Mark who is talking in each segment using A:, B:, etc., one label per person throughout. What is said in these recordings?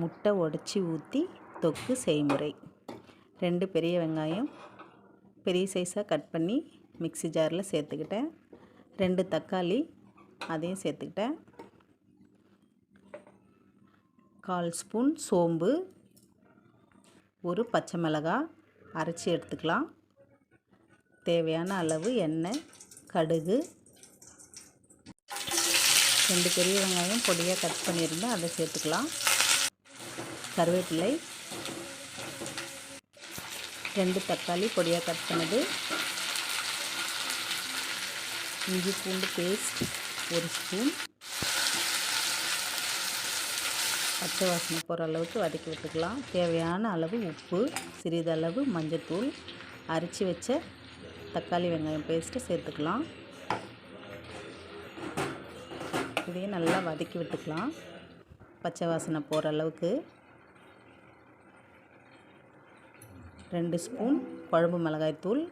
A: முட்டை உடச்சி ஊற்றி தொக்கு செய்முறை. ரெண்டு பெரிய வெங்காயம் பெரிய சைஸாக கட் பண்ணி மிக்ஸி ஜாரில் சேர்த்துக்கிட்டேன். ரெண்டு தக்காளி அதையும் சேர்த்துக்கிட்டேன். கால் ஸ்பூன் சோம்பு ஒரு பச்சை மிளகாய் அரைச்சி எடுத்துக்கலாம். தேவையான அளவு எண்ணெய் கடுகு. ரெண்டு பெரிய வெங்காயம் பொடியாக கட் பண்ணியிருந்தேன் அதை சேர்த்துக்கலாம். கருவேப்பிலை ரெண்டு தக்காளி பொடியாக கட் பண்ணது. இஞ்சி பூண்டு பேஸ்ட் ஒரு ஸ்பூன். பச்சை வாசனை போகிற அளவுக்கு வதக்கி விட்டுக்கலாம். தேவையான அளவு உப்பு சிறிதளவு மஞ்சத்தூள் அரைச்சி வச்ச தக்காளி வெங்காயம் பேஸ்ட்டை சேர்த்துக்கலாம். இதையும் நல்லா வதக்கி விட்டுக்கலாம். பச்சை வாசனை போகிற அளவுக்கு. ரெண்டு ஸ்பூன் குழம்பு மிளகாய்த்தூள்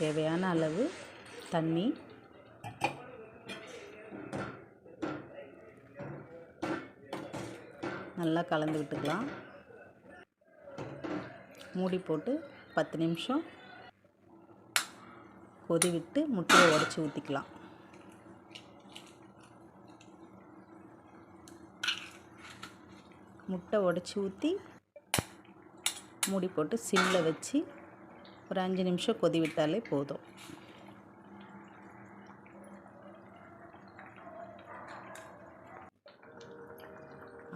A: தேவையான அளவு தண்ணி. நல்லா கலந்து விட்டுக்கலாம். மூடி போட்டு பத்து நிமிஷம் கொதி விட்டு முட்டையை உடச்சி ஊற்றிக்கலாம் முட்டை உடச்சி ஊற்றி மூடி போட்டு சிம்மில் வச்சு ஒரு அஞ்சு நிமிஷம் கொதி விட்டாலே போதும்.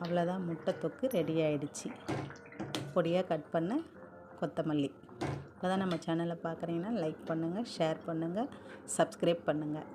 A: அவ்வளோதான் முட்டை தொக்கு ரெடி ஆயிடுச்சு. பொடியாக கட் பண்ண கொத்தமல்லி. அதான் நம்ம சேனலை பார்க்குறீங்கன்னா லைக் பண்ணுங்கள் ஷேர் பண்ணுங்கள் சப்ஸ்கிரைப் பண்ணுங்கள்